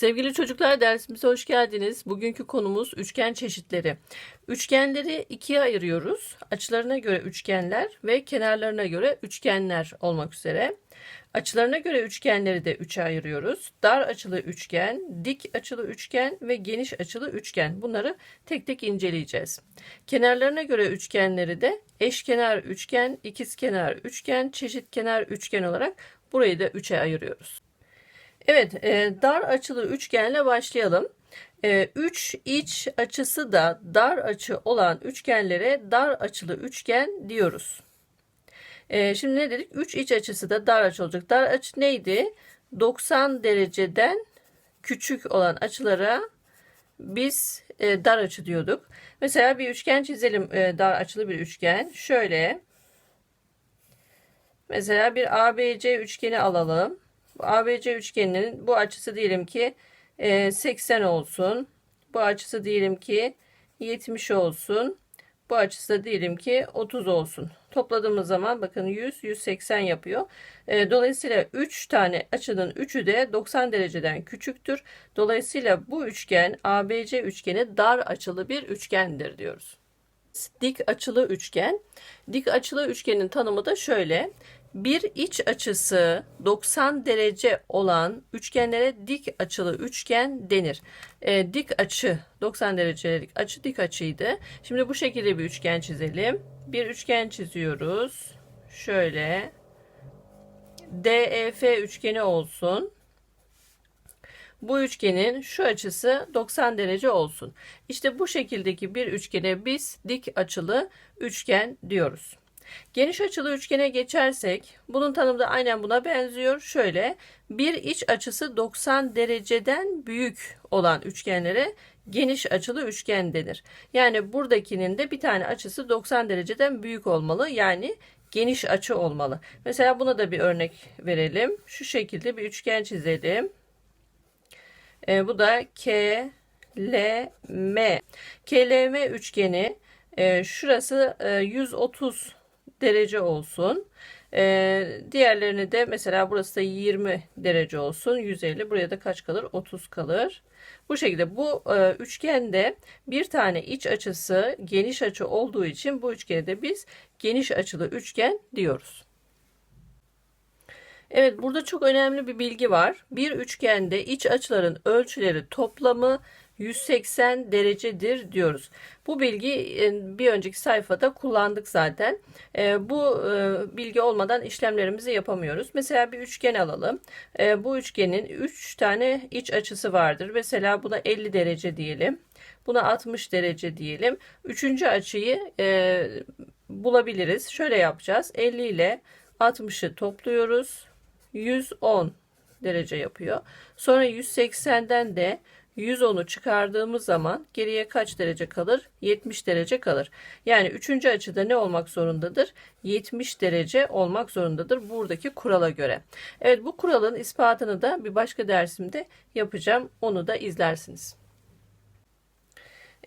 Sevgili çocuklar dersimize hoş geldiniz. Bugünkü konumuz üçgen çeşitleri. Üçgenleri ikiye ayırıyoruz. Açılarına göre üçgenler ve kenarlarına göre üçgenler olmak üzere. Açılarına göre üçgenleri de üçe ayırıyoruz. Dar açılı üçgen, dik açılı üçgen ve geniş açılı üçgen. Bunları tek tek inceleyeceğiz. Kenarlarına göre üçgenleri de eşkenar üçgen, ikizkenar üçgen, çeşitkenar üçgen olarak burayı da üçe ayırıyoruz. Evet, e, dar açılı üçgenle başlayalım. 3 iç açısı da dar açı olan üçgenlere dar açılı üçgen diyoruz. E, şimdi ne dedik? 3 iç açısı da dar açı olacak. Dar açı neydi? 90 dereceden küçük olan açılara biz e, dar açı diyorduk. Mesela bir üçgen çizelim. E, dar açılı bir üçgen. Şöyle. Mesela bir ABC üçgeni alalım. ABC üçgeninin bu açısı diyelim ki e, 80 olsun. Bu açısı diyelim ki 70 olsun. Bu açısı da diyelim ki 30 olsun. Topladığımız zaman bakın 100, 180 yapıyor. E, dolayısıyla 3 tane açının 3'ü de 90 dereceden küçüktür. Dolayısıyla bu üçgen ABC üçgeni dar açılı bir üçgendir diyoruz. Dik açılı üçgen. Dik açılı üçgenin tanımı da şöyle. Bir iç açısı 90 derece olan üçgenlere dik açılı üçgen denir. E, dik açı 90 derecelik açı dik açıydı. Şimdi bu şekilde bir üçgen çizelim. Bir üçgen çiziyoruz. Şöyle DEF üçgeni olsun. Bu üçgenin şu açısı 90 derece olsun. İşte bu şekildeki bir üçgene biz dik açılı üçgen diyoruz. Geniş açılı üçgene geçersek bunun tanımı da aynen buna benziyor. Şöyle bir iç açısı 90 dereceden büyük olan üçgenlere geniş açılı üçgen denir. Yani buradakinin de bir tane açısı 90 dereceden büyük olmalı. Yani geniş açı olmalı. Mesela buna da bir örnek verelim. Şu şekilde bir üçgen çizelim. E, bu da K, L, M. KLM üçgeni e, şurası e, 130 derece olsun. Ee, diğerlerini de mesela burası da 20 derece olsun. 150 buraya da kaç kalır? 30 kalır. Bu şekilde bu e, üçgende bir tane iç açısı geniş açı olduğu için bu üçgene de biz geniş açılı üçgen diyoruz. Evet burada çok önemli bir bilgi var. Bir üçgende iç açıların ölçüleri toplamı 180 derecedir diyoruz. Bu bilgi e, bir önceki sayfada kullandık zaten. E, bu e, bilgi olmadan işlemlerimizi yapamıyoruz. Mesela bir üçgen alalım. Bu üçgenin 3 tane iç açısı vardır. Mesela buna 50 derece diyelim. Buna 60 derece diyelim. Üçüncü açıyı bulabiliriz. Şöyle yapacağız. 50 ile 60'ı topluyoruz. 110 derece yapıyor. Sonra 180'den de 110'u çıkardığımız zaman geriye kaç derece kalır? 70 derece kalır. Yani üçüncü açıda ne olmak zorundadır? 70 derece olmak zorundadır buradaki kurala göre. Evet bu kuralın ispatını da bir başka dersimde yapacağım. Onu da izlersiniz.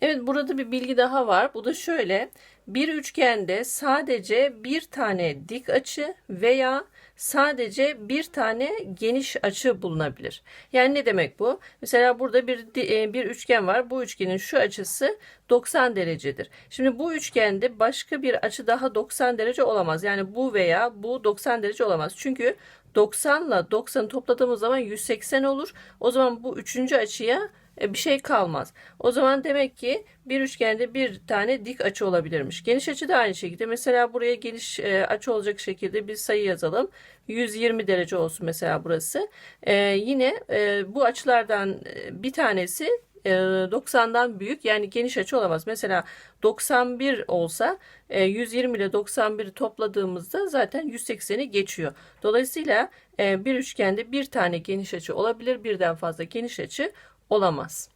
Evet burada bir bilgi daha var. Bu da şöyle. Bir üçgende sadece bir tane dik açı veya sadece bir tane geniş açı bulunabilir. Yani ne demek bu? Mesela burada bir e, bir üçgen var. Bu üçgenin şu açısı 90 derecedir. Şimdi bu üçgende başka bir açı daha 90 derece olamaz. Yani bu veya bu 90 derece olamaz. Çünkü 90 ile 90'ı topladığımız zaman 180 olur. O zaman bu üçüncü açıya bir şey kalmaz. O zaman demek ki bir üçgende bir tane dik açı olabilirmiş. Geniş açı da aynı şekilde. Mesela buraya geniş e, açı olacak şekilde bir sayı yazalım. 120 derece olsun mesela burası. Ee, yine e, bu açılardan bir tanesi 90'dan büyük yani geniş açı olamaz. Mesela 91 olsa 120 ile 91'i topladığımızda zaten 180'i geçiyor. Dolayısıyla bir üçgende bir tane geniş açı olabilir birden fazla geniş açı olamaz.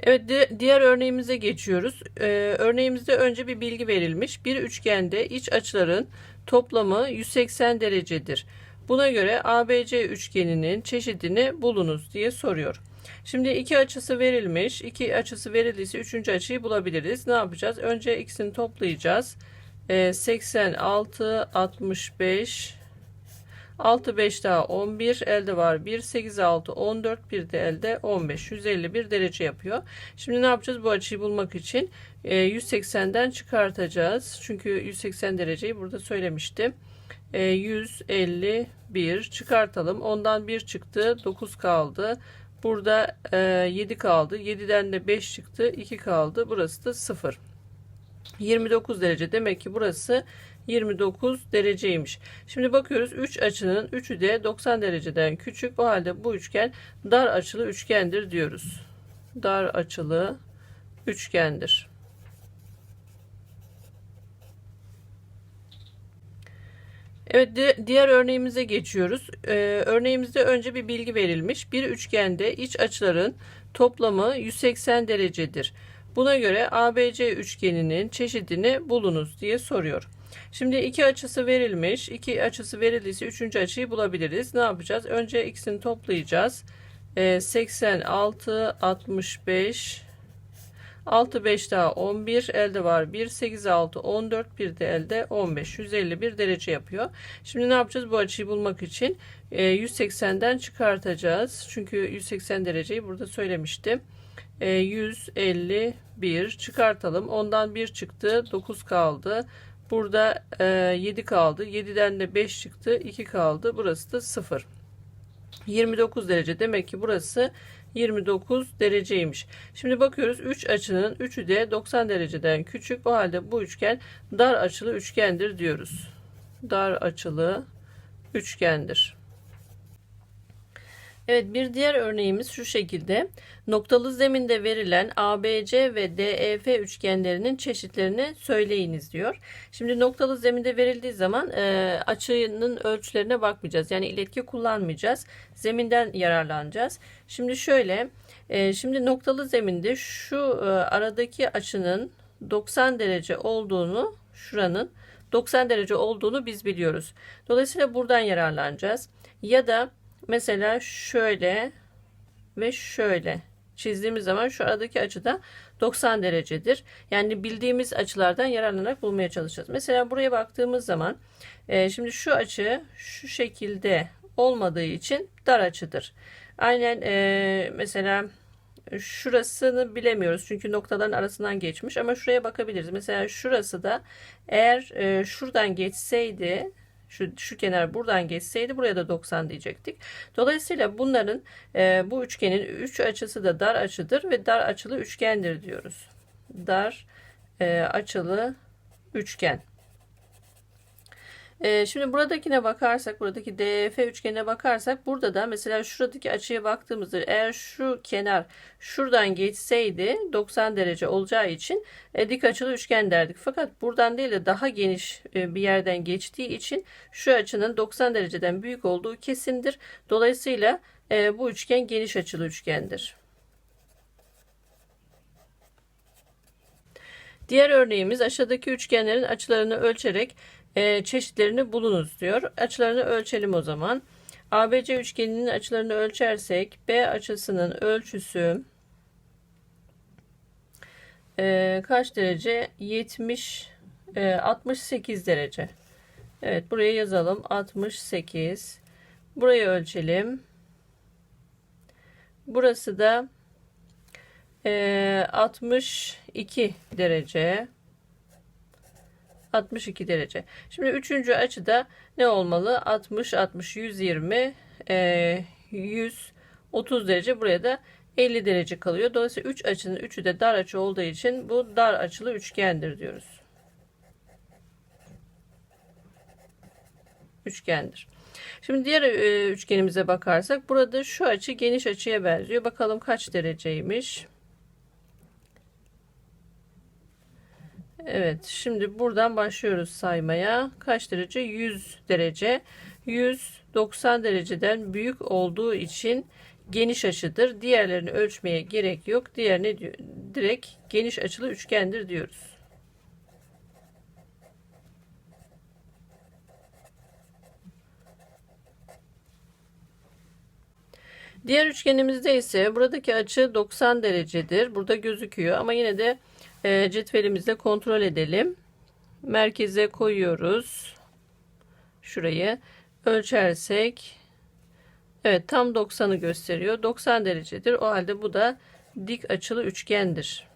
Evet diğer örneğimize geçiyoruz. Ee, örneğimizde önce bir bilgi verilmiş. Bir üçgende iç açıların toplamı 180 derecedir. Buna göre ABC üçgeninin çeşidini bulunuz diye soruyor. Şimdi iki açısı verilmiş. İki açısı verildiyse üçüncü açıyı bulabiliriz. Ne yapacağız? Önce ikisini toplayacağız. Ee, 86, 65, 6 5 daha 11 elde var 1 8 6 14 bir de elde 15 151 derece yapıyor. Şimdi ne yapacağız bu açıyı bulmak için e, 180'den çıkartacağız. Çünkü 180 dereceyi burada söylemiştim. E, 151 çıkartalım. Ondan 1 çıktı 9 kaldı. Burada e, 7 kaldı. 7'den de 5 çıktı 2 kaldı. Burası da 0. 29 derece demek ki burası 29 dereceymiş. Şimdi bakıyoruz 3 açının 3'ü de 90 dereceden küçük. O halde bu üçgen dar açılı üçgendir diyoruz. Dar açılı üçgendir. Evet di- diğer örneğimize geçiyoruz. Ee, örneğimizde önce bir bilgi verilmiş. Bir üçgende iç açıların toplamı 180 derecedir. Buna göre ABC üçgeninin çeşidini bulunuz diye soruyor. Şimdi iki açısı verilmiş. İki açısı verildiyse üçüncü açıyı bulabiliriz. Ne yapacağız? Önce ikisini toplayacağız. Ee, 86, 65, 6 5 daha 11 elde var 1 8 6 14 bir de elde 15 151 derece yapıyor. Şimdi ne yapacağız bu açıyı bulmak için e, 180'den çıkartacağız. Çünkü 180 dereceyi burada söylemiştim. E, 151 çıkartalım. Ondan 1 çıktı 9 kaldı. Burada e, 7 kaldı. 7'den de 5 çıktı 2 kaldı. Burası da 0. 29 derece demek ki burası 29 dereceymiş. Şimdi bakıyoruz 3 açının 3'ü de 90 dereceden küçük. O halde bu üçgen dar açılı üçgendir diyoruz. Dar açılı üçgendir. Evet bir diğer örneğimiz şu şekilde. Noktalı zeminde verilen ABC ve DEF üçgenlerinin çeşitlerini söyleyiniz diyor. Şimdi noktalı zeminde verildiği zaman e, açının ölçülerine bakmayacağız. Yani iletki kullanmayacağız. Zeminden yararlanacağız. Şimdi şöyle e, şimdi noktalı zeminde şu e, aradaki açının 90 derece olduğunu şuranın 90 derece olduğunu biz biliyoruz. Dolayısıyla buradan yararlanacağız. Ya da Mesela şöyle ve şöyle çizdiğimiz zaman şu aradaki açı da 90 derecedir. Yani bildiğimiz açılardan yararlanarak bulmaya çalışacağız. Mesela buraya baktığımız zaman e, şimdi şu açı şu şekilde olmadığı için dar açıdır. Aynen e, mesela şurasını bilemiyoruz çünkü noktaların arasından geçmiş ama şuraya bakabiliriz. Mesela şurası da eğer e, şuradan geçseydi şu, şu kenar buradan geçseydi buraya da 90 diyecektik. Dolayısıyla bunların e, bu üçgenin üç açısı da dar açıdır ve dar açılı üçgendir diyoruz. Dar e, açılı üçgen. Ee, şimdi buradakine bakarsak, buradaki DF üçgenine bakarsak, burada da mesela şuradaki açıya baktığımızda eğer şu kenar şuradan geçseydi 90 derece olacağı için e, dik açılı üçgen derdik. Fakat buradan değil de daha geniş e, bir yerden geçtiği için şu açının 90 dereceden büyük olduğu kesindir. Dolayısıyla e, bu üçgen geniş açılı üçgendir. Diğer örneğimiz aşağıdaki üçgenlerin açılarını ölçerek e, çeşitlerini bulunuz diyor. Açılarını ölçelim o zaman. ABC üçgeninin açılarını ölçersek B açısının ölçüsü e, kaç derece? 70 e, 68 derece. Evet buraya yazalım 68. Burayı ölçelim. Burası da e, 62 derece. 62 derece. Şimdi üçüncü açıda ne olmalı? 60, 60, 120, e, 130 derece. Buraya da 50 derece kalıyor. Dolayısıyla 3 açının 3'ü de dar açı olduğu için bu dar açılı üçgendir diyoruz. Üçgendir. Şimdi diğer e, üçgenimize bakarsak burada şu açı geniş açıya benziyor. Bakalım kaç dereceymiş. Evet şimdi buradan başlıyoruz saymaya. Kaç derece? 100 derece. 190 dereceden büyük olduğu için geniş açıdır. Diğerlerini ölçmeye gerek yok. Diğerine direkt geniş açılı üçgendir diyoruz. Diğer üçgenimizde ise buradaki açı 90 derecedir. Burada gözüküyor ama yine de e, cetvelimizle kontrol edelim. Merkeze koyuyoruz. Şurayı. ölçersek evet tam 90'ı gösteriyor. 90 derecedir. O halde bu da dik açılı üçgendir.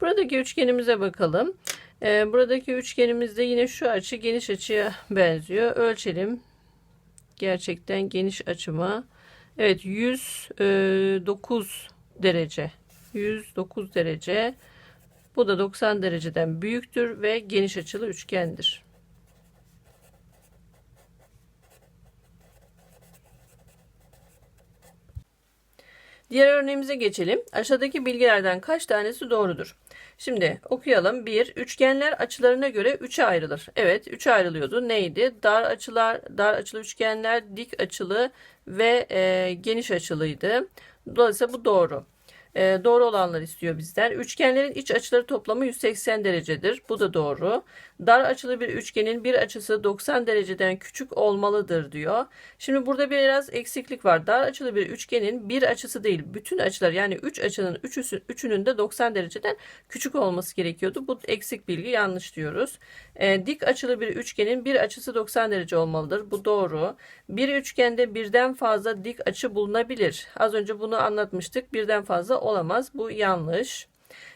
Buradaki üçgenimize bakalım. Ee, buradaki üçgenimizde yine şu açı geniş açıya benziyor. Ölçelim. Gerçekten geniş açıma. Evet 109 derece. 109 derece. Bu da 90 dereceden büyüktür ve geniş açılı üçgendir. Diğer örneğimize geçelim. Aşağıdaki bilgilerden kaç tanesi doğrudur? Şimdi okuyalım. 1. Üçgenler açılarına göre 3'e ayrılır. Evet 3'e ayrılıyordu. Neydi? Dar açılar, dar açılı üçgenler, dik açılı ve e, geniş açılıydı. Dolayısıyla bu doğru. E, doğru olanlar istiyor bizden. Üçgenlerin iç açıları toplamı 180 derecedir. Bu da doğru. Dar açılı bir üçgenin bir açısı 90 dereceden küçük olmalıdır diyor. Şimdi burada biraz eksiklik var. Dar açılı bir üçgenin bir açısı değil, bütün açılar yani 3 üç açının üçüsü, üçünün de 90 dereceden küçük olması gerekiyordu. Bu eksik bilgi yanlış diyoruz. E, dik açılı bir üçgenin bir açısı 90 derece olmalıdır. Bu doğru. Bir üçgende birden fazla dik açı bulunabilir. Az önce bunu anlatmıştık. Birden fazla olamaz. Bu yanlış.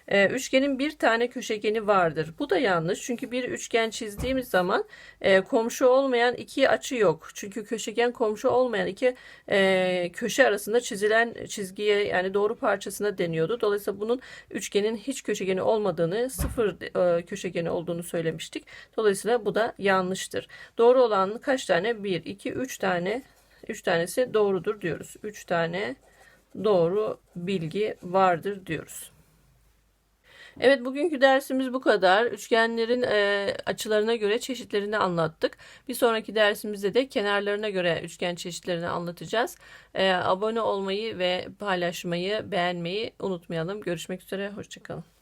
Ee, üçgenin bir tane köşegeni vardır. Bu da yanlış. Çünkü bir üçgen çizdiğimiz zaman e, komşu olmayan iki açı yok. Çünkü köşegen komşu olmayan iki e, köşe arasında çizilen çizgiye yani doğru parçasına deniyordu. Dolayısıyla bunun üçgenin hiç köşegeni olmadığını, sıfır e, köşegeni olduğunu söylemiştik. Dolayısıyla bu da yanlıştır. Doğru olan kaç tane? 1, 2, 3 tane. 3 tanesi doğrudur diyoruz. 3 tane doğru bilgi vardır diyoruz. Evet bugünkü dersimiz bu kadar. Üçgenlerin e, açılarına göre çeşitlerini anlattık. Bir sonraki dersimizde de kenarlarına göre üçgen çeşitlerini anlatacağız. E, abone olmayı ve paylaşmayı, beğenmeyi unutmayalım. Görüşmek üzere, hoşçakalın.